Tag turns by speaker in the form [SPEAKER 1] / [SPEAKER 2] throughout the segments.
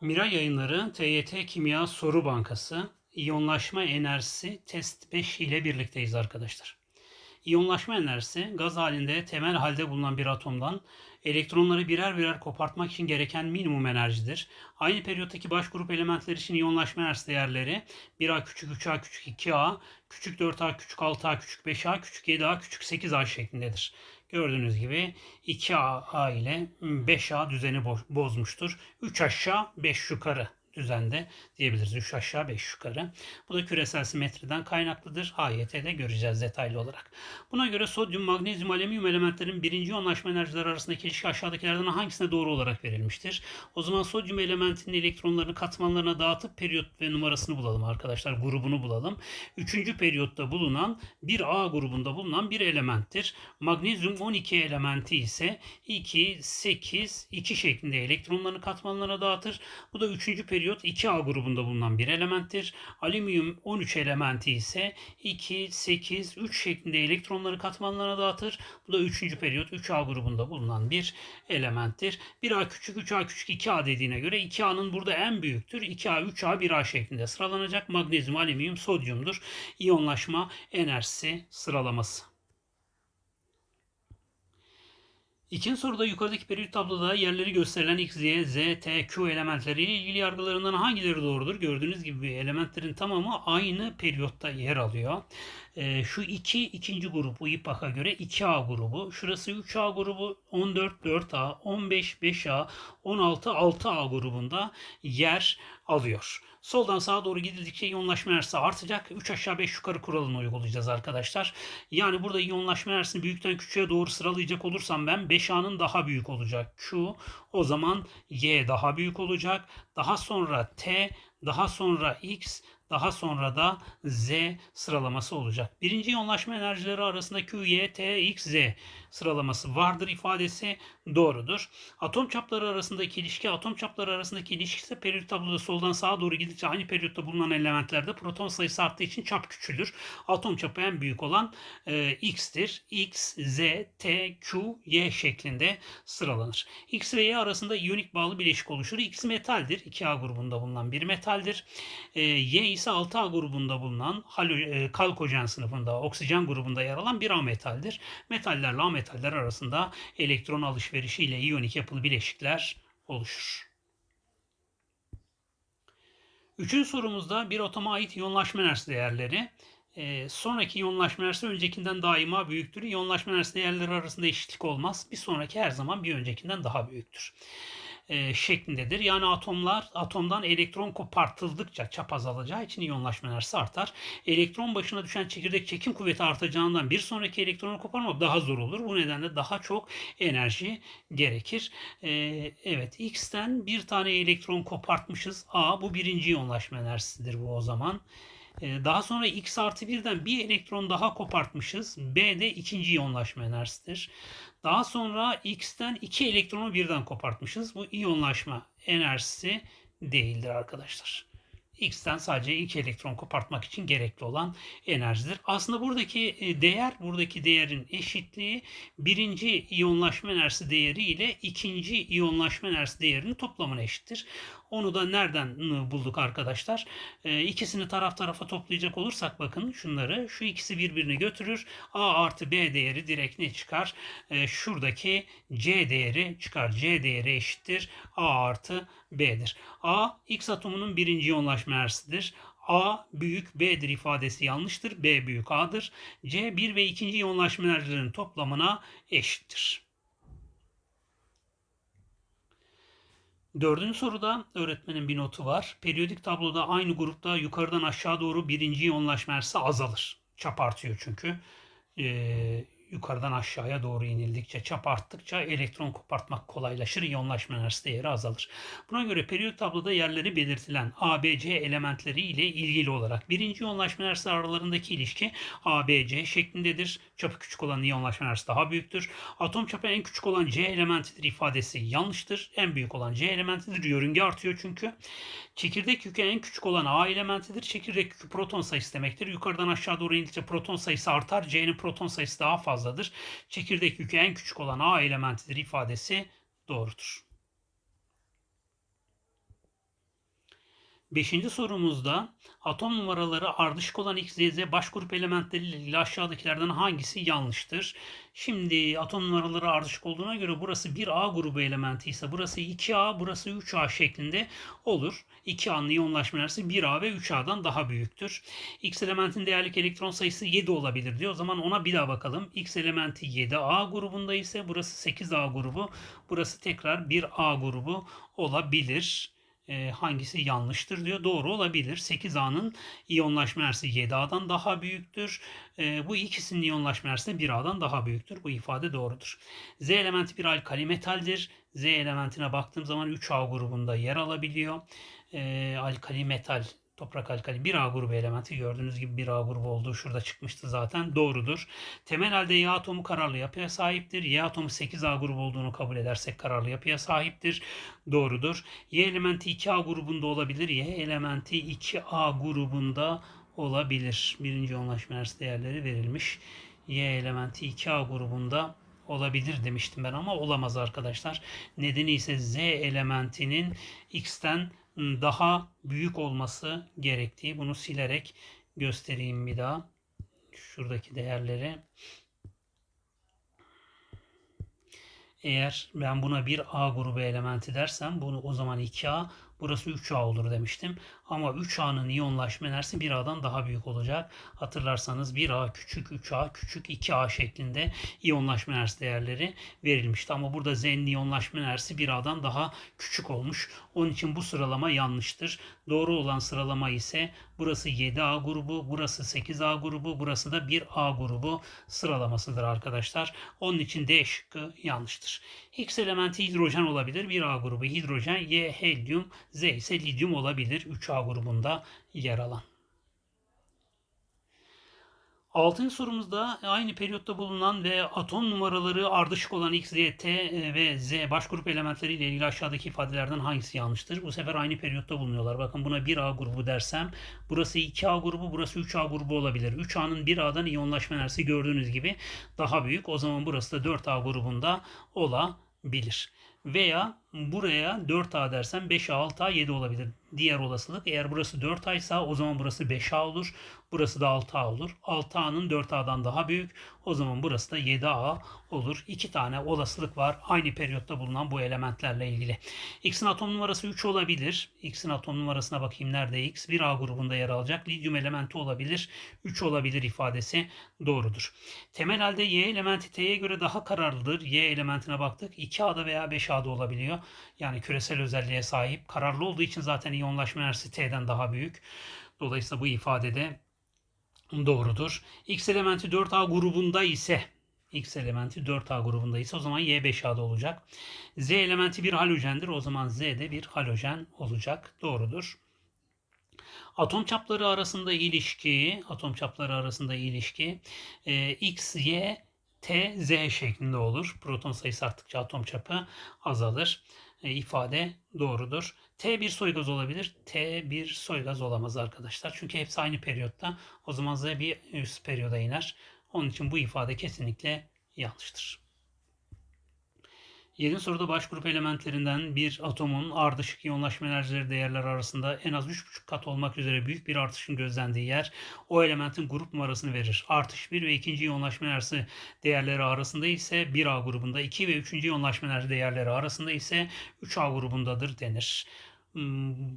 [SPEAKER 1] Miray Yayınları TYT Kimya Soru Bankası İyonlaşma enerjisi test 5 ile birlikteyiz arkadaşlar. İyonlaşma enerjisi gaz halinde temel halde bulunan bir atomdan elektronları birer birer kopartmak için gereken minimum enerjidir. Aynı periyottaki baş grup elementler için iyonlaşma enerjisi değerleri 1A küçük 3A küçük 2A, küçük 4A küçük 6A küçük 5A küçük 7A küçük 8A şeklindedir. Gördüğünüz gibi 2A ile 5A düzeni bozmuştur. 3 aşağı 5 yukarı düzende diyebiliriz. 3 aşağı 5 yukarı. Bu da küresel simetriden kaynaklıdır. AYT'de göreceğiz detaylı olarak. Buna göre sodyum, magnezyum, alüminyum elementlerin birinci yoğunlaşma enerjileri arasındaki ilişki aşağıdakilerden hangisine doğru olarak verilmiştir? O zaman sodyum elementinin elektronlarını katmanlarına dağıtıp periyot ve numarasını bulalım arkadaşlar. Grubunu bulalım. Üçüncü periyotta bulunan bir A grubunda bulunan bir elementtir. Magnezyum 12 elementi ise 2, 8, 2 şeklinde elektronlarını katmanlarına dağıtır. Bu da üçüncü periyot periyot 2A grubunda bulunan bir elementtir. Alüminyum 13 elementi ise 2, 8, 3 şeklinde elektronları katmanlarına dağıtır. Bu da 3. periyot 3A grubunda bulunan bir elementtir. 1A küçük 3A küçük 2A dediğine göre 2A'nın burada en büyüktür. 2A, 3A, 1A şeklinde sıralanacak. Magnezyum, alüminyum, sodyumdur. İyonlaşma enerjisi sıralaması. İkinci soruda yukarıdaki periyot tabloda yerleri gösterilen x, y, z, t, q elementleriyle ilgili yargılarından hangileri doğrudur? Gördüğünüz gibi elementlerin tamamı aynı periyotta yer alıyor. Ee, şu iki ikinci grup UİPAK'a göre 2A grubu. Şurası 3A grubu 14 4A, 15 5A, 16 6A grubunda yer alıyor. Soldan sağa doğru gidildikçe iyonlaşma enerjisi artacak. 3 aşağı 5 yukarı kuralını uygulayacağız arkadaşlar. Yani burada iyonlaşma enerjisini büyükten küçüğe doğru sıralayacak olursam ben 5A'nın daha büyük olacak Q. O zaman Y daha büyük olacak. Daha sonra T, daha sonra X, daha sonra da Z sıralaması olacak. Birinci iyonlaşma enerjileri arasında Q, Y, T, X, Z sıralaması vardır ifadesi doğrudur. Atom çapları arasındaki ilişki, atom çapları arasındaki ilişki ise periyot tabloda soldan sağa doğru gidince aynı periyotta bulunan elementlerde proton sayısı arttığı için çap küçülür. Atom çapı en büyük olan e, X'tir. X, Z, T, Q, Y şeklinde sıralanır. X ve Y arasında iyonik bağlı bileşik oluşur. X metaldir. 2A grubunda bulunan bir metaldir. E, y ise 6A grubunda bulunan halo, e, kalkojen sınıfında, oksijen grubunda yer alan bir A metaldir. Metallerle A metaller arasında elektron alışverişi ile iyonik yapılı bileşikler oluşur. Üçüncü sorumuzda bir atoma ait iyonlaşma enerjisi değerleri. E, sonraki iyonlaşma enerjisi öncekinden daima büyüktür. İyonlaşma enerjisi değerleri arasında eşitlik olmaz. Bir sonraki her zaman bir öncekinden daha büyüktür e, şeklindedir. Yani atomlar atomdan elektron kopartıldıkça çap azalacağı için iyonlaşma enerjisi artar. Elektron başına düşen çekirdek çekim kuvveti artacağından bir sonraki elektronu koparmak daha zor olur. Bu nedenle daha çok enerji gerekir. E, evet X'ten bir tane elektron kopartmışız. A bu birinci iyonlaşma enerjisidir bu o zaman. E, daha sonra x artı 1'den bir elektron daha kopartmışız. B de ikinci iyonlaşma enerjisidir. Daha sonra X'ten 2 elektronu birden kopartmışız. Bu iyonlaşma enerjisi değildir arkadaşlar. X'ten sadece 2 elektron kopartmak için gerekli olan enerjidir. Aslında buradaki e, değer, buradaki değerin eşitliği birinci iyonlaşma enerjisi değeri ile ikinci iyonlaşma enerjisi değerinin toplamına eşittir. Onu da nereden bulduk arkadaşlar? E, ikisini taraf tarafa toplayacak olursak bakın şunları. Şu ikisi birbirini götürür. A artı B değeri direkt ne çıkar? E, şuradaki C değeri çıkar. C değeri eşittir. A artı B'dir. A X atomunun birinci iyonlaşma enerjisidir. A büyük B'dir ifadesi yanlıştır. B büyük A'dır. C 1 ve 2. iyonlaşma enerjilerinin toplamına eşittir. Dördüncü soruda öğretmenin bir notu var. Periyodik tabloda aynı grupta yukarıdan aşağı doğru birinci iyonlaşma azalır. Çap artıyor çünkü. Ee, yukarıdan aşağıya doğru inildikçe, çap arttıkça elektron kopartmak kolaylaşır, iyonlaşma enerjisi değeri azalır. Buna göre periyot tabloda yerleri belirtilen ABC elementleri ile ilgili olarak birinci iyonlaşma enerjisi aralarındaki ilişki ABC şeklindedir. Çapı küçük olan iyonlaşma enerjisi daha büyüktür. Atom çapı en küçük olan C elementidir ifadesi yanlıştır. En büyük olan C elementidir. Yörünge artıyor çünkü. Çekirdek yükü en küçük olan A elementidir. Çekirdek yükü proton sayısı demektir. Yukarıdan aşağı doğru indikçe proton sayısı artar. C'nin proton sayısı daha fazla fazladır. Çekirdek yükü en küçük olan A elementidir ifadesi doğrudur. Beşinci sorumuzda atom numaraları ardışık olan X, Y, Z baş grup elementleriyle ilgili aşağıdakilerden hangisi yanlıştır? Şimdi atom numaraları ardışık olduğuna göre burası bir A grubu elementi ise burası 2A, burası 3A şeklinde olur. 2A'nın iyonlaşma enerjisi 1A ve 3A'dan daha büyüktür. X elementin değerlik elektron sayısı 7 olabilir diyor. O zaman ona bir daha bakalım. X elementi 7A grubunda ise burası 8A grubu. Burası tekrar 1A grubu olabilir e, hangisi yanlıştır diyor. Doğru olabilir. 8A'nın iyonlaşma enerjisi 7A'dan daha büyüktür. E, bu ikisinin iyonlaşma enerjisi de 1A'dan daha büyüktür. Bu ifade doğrudur. Z elementi bir alkali metaldir. Z elementine baktığım zaman 3A grubunda yer alabiliyor. E, alkali metal toprak alkali 1A grubu elementi gördüğünüz gibi 1A grubu olduğu şurada çıkmıştı zaten. Doğrudur. Temel halde Y atomu kararlı yapıya sahiptir. Y atomu 8A grubu olduğunu kabul edersek kararlı yapıya sahiptir. Doğrudur. Y elementi 2A grubunda olabilir. Y elementi 2A grubunda olabilir. Birinci yoğunlaşma enerjisi değerleri verilmiş. Y elementi 2A grubunda olabilir demiştim ben ama olamaz arkadaşlar. Nedeni ise Z elementinin X'ten daha büyük olması gerektiği. Bunu silerek göstereyim bir daha. Şuradaki değerleri. Eğer ben buna bir A grubu elementi dersem bunu o zaman 2A burası 3A olur demiştim. Ama 3A'nın iyonlaşma enerjisi 1A'dan daha büyük olacak. Hatırlarsanız 1A küçük 3A küçük 2A şeklinde iyonlaşma enerjisi değerleri verilmişti. Ama burada Z'nin iyonlaşma enerjisi 1A'dan daha küçük olmuş. Onun için bu sıralama yanlıştır. Doğru olan sıralama ise burası 7A grubu, burası 8A grubu, burası da 1A grubu sıralamasıdır arkadaşlar. Onun için D şıkkı yanlıştır. X elementi hidrojen olabilir. 1A grubu hidrojen, Y helyum, Z ise lityum olabilir. 3A grubunda yer alan. Altıncı sorumuzda aynı periyotta bulunan ve atom numaraları ardışık olan X, Y, T ve Z baş grup elementleriyle ilgili aşağıdaki ifadelerden hangisi yanlıştır? Bu sefer aynı periyotta bulunuyorlar. Bakın buna 1A grubu dersem burası 2A grubu, burası 3A grubu olabilir. 3A'nın 1A'dan iyonlaşma enerjisi gördüğünüz gibi daha büyük. O zaman burası da 4A grubunda olabilir. Veya buraya 4A dersem 5A, 6A, 7 olabilir. Diğer olasılık eğer burası 4A ise o zaman burası 5A olur. Burası da 6A olur. 6A'nın 4A'dan daha büyük. O zaman burası da 7A olur. İki tane olasılık var aynı periyotta bulunan bu elementlerle ilgili. X'in atom numarası 3 olabilir. X'in atom numarasına bakayım nerede X? 1A grubunda yer alacak. Lityum elementi olabilir. 3 olabilir ifadesi doğrudur. Temel halde Y elementi T'ye göre daha kararlıdır. Y elementine baktık. 2A'da veya 5A'da olabiliyor. Yani küresel özelliğe sahip. Kararlı olduğu için zaten iyonlaşma enerjisi T'den daha büyük. Dolayısıyla bu ifadede doğrudur. X elementi 4A grubunda ise X elementi 4A grubunda ise o zaman Y 5A'da olacak. Z elementi bir halojendir. O zaman Z bir halojen olacak. Doğrudur. Atom çapları arasında ilişki, atom çapları arasında ilişki e, X, Y, T, Z şeklinde olur. Proton sayısı arttıkça atom çapı azalır. E, ifade doğrudur. T bir soygaz olabilir. T bir soygaz olamaz arkadaşlar. Çünkü hepsi aynı periyotta. O zaman Z bir üst periyoda iner. Onun için bu ifade kesinlikle yanlıştır. 7. soruda baş grup elementlerinden bir atomun ardışık iyonlaşma enerjileri değerler arasında en az 3,5 kat olmak üzere büyük bir artışın gözlendiği yer o elementin grup numarasını verir. Artış 1 ve 2. iyonlaşma enerjisi değerleri arasında ise 1A grubunda, 2 ve 3. iyonlaşma enerji değerleri arasında ise 3A grubundadır denir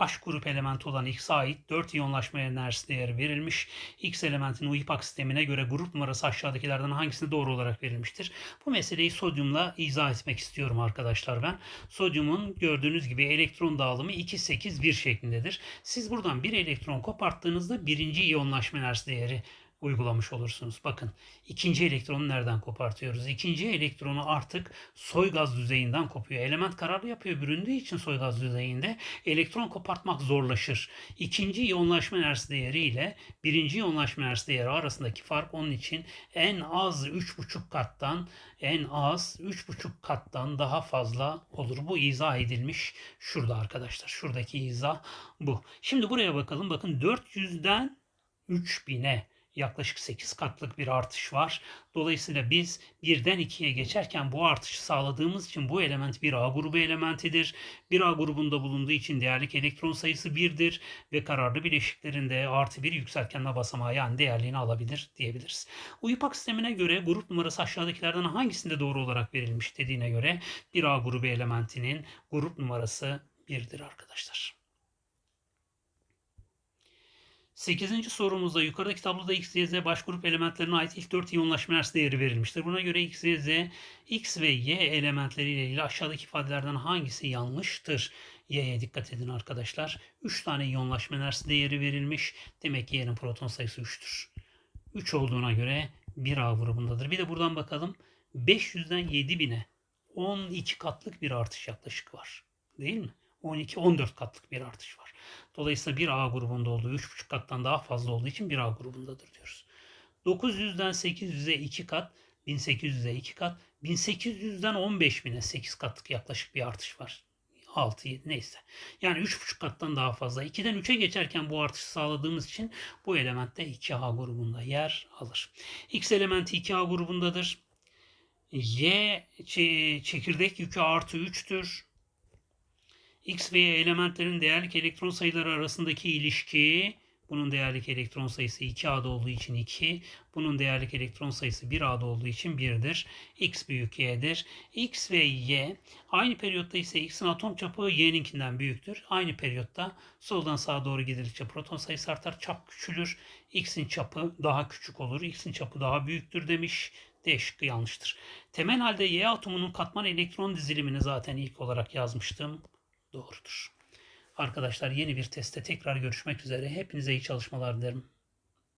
[SPEAKER 1] baş grup elementi olan X'e ait 4 iyonlaşma enerjisi değeri verilmiş. X elementinin UIPAC sistemine göre grup numarası aşağıdakilerden hangisine doğru olarak verilmiştir? Bu meseleyi sodyumla izah etmek istiyorum arkadaşlar ben. Sodyumun gördüğünüz gibi elektron dağılımı 2, 8, 1 şeklindedir. Siz buradan bir elektron koparttığınızda birinci iyonlaşma enerjisi değeri uygulamış olursunuz. Bakın ikinci elektronu nereden kopartıyoruz? İkinci elektronu artık soy gaz düzeyinden kopuyor. Element kararlı yapıyor büründüğü için soy gaz düzeyinde elektron kopartmak zorlaşır. İkinci iyonlaşma enerjisi değeri ile birinci iyonlaşma enerjisi değeri arasındaki fark onun için en az 3,5 kattan en az 3,5 kattan daha fazla olur. Bu izah edilmiş şurada arkadaşlar. Şuradaki izah bu. Şimdi buraya bakalım. Bakın 400'den 3000'e yaklaşık 8 katlık bir artış var. Dolayısıyla biz birden 2'ye geçerken bu artışı sağladığımız için bu element bir A grubu elementidir. Bir A grubunda bulunduğu için değerlik elektron sayısı 1'dir ve kararlı bileşiklerinde artı bir yükseltgenme basamağı yani değerliğini alabilir diyebiliriz. Uyupak sistemine göre grup numarası aşağıdakilerden hangisinde doğru olarak verilmiş dediğine göre bir A grubu elementinin grup numarası 1'dir arkadaşlar. 8. sorumuzda yukarıdaki tabloda X, Y, Z baş grup elementlerine ait ilk 4 iyonlaşma enerjisi değeri verilmiştir. Buna göre X, Y, Z, X ve Y elementleriyle ilgili aşağıdaki ifadelerden hangisi yanlıştır? Y'ye dikkat edin arkadaşlar. 3 tane iyonlaşma enerjisi değeri verilmiş. Demek ki Y'nin proton sayısı 3'tür. 3 olduğuna göre 1A grubundadır. Bir de buradan bakalım. 500'den 7000'e 12 katlık bir artış yaklaşık var. Değil mi? 12-14 katlık bir artış var. Dolayısıyla bir A grubunda olduğu 3,5 kattan daha fazla olduğu için bir A grubundadır diyoruz. 900'den 800'e 2 kat, 1800'e 2 kat, 1800'den 15.000'e 8 katlık yaklaşık bir artış var. 6 7 neyse. Yani 3,5 kattan daha fazla. 2'den 3'e geçerken bu artışı sağladığımız için bu element de 2A grubunda yer alır. X elementi 2A grubundadır. Y çekirdek yükü artı 3'tür. X ve Y elementlerin değerlik elektron sayıları arasındaki ilişki bunun değerlik elektron sayısı 2A'da olduğu için 2. Bunun değerlik elektron sayısı 1A'da olduğu için 1'dir. X büyük Y'dir. X ve Y aynı periyotta ise X'in atom çapı Y'ninkinden büyüktür. Aynı periyotta soldan sağa doğru gidildikçe proton sayısı artar. Çap küçülür. X'in çapı daha küçük olur. X'in çapı daha büyüktür demiş. D şıkkı yanlıştır. Temel halde Y atomunun katman elektron dizilimini zaten ilk olarak yazmıştım doğrudur. Arkadaşlar yeni bir testte tekrar görüşmek üzere. Hepinize iyi çalışmalar dilerim.